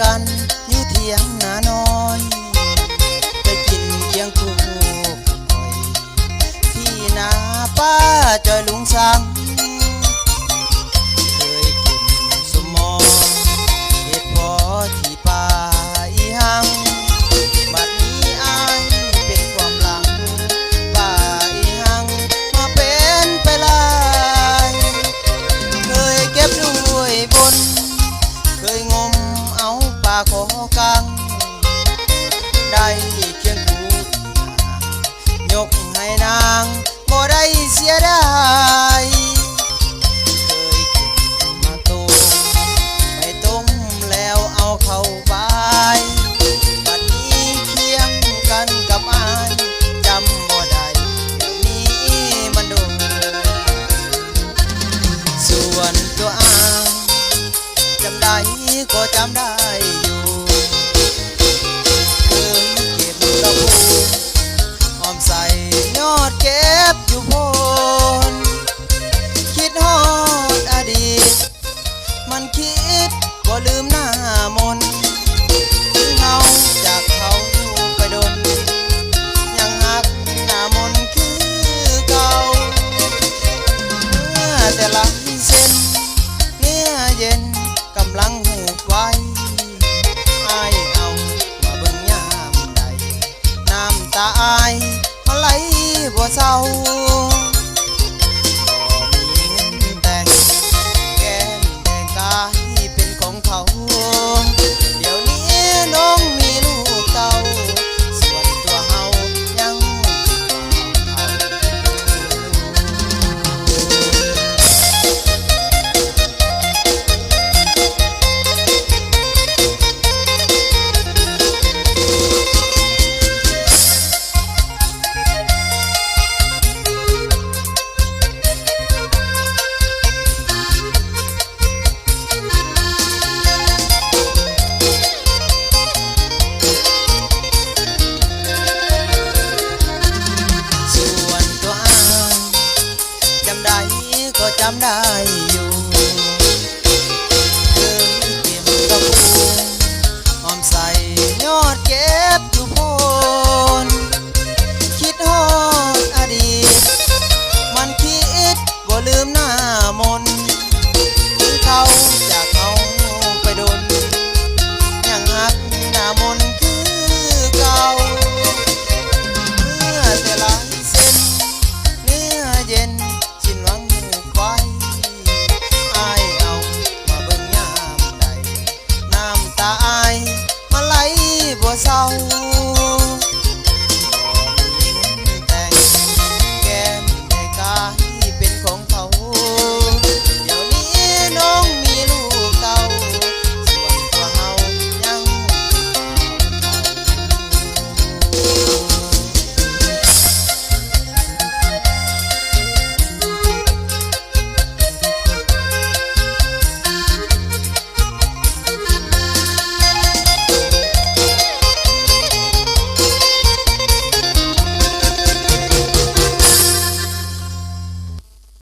กันที่เถียงหนาน้อยไปกินเคียงคู่ที่นาป้าจอย ก็จำได้อยู่เงเก็บกระปูหอมใส่ยอดเก็บอยู่พนคิดฮอดอดีต มันคิดก็ลืมำลังหูไว้ไอเอามาเบิ่งยามใดน้ำตาไอมาไหลบ่เศร้า จำได้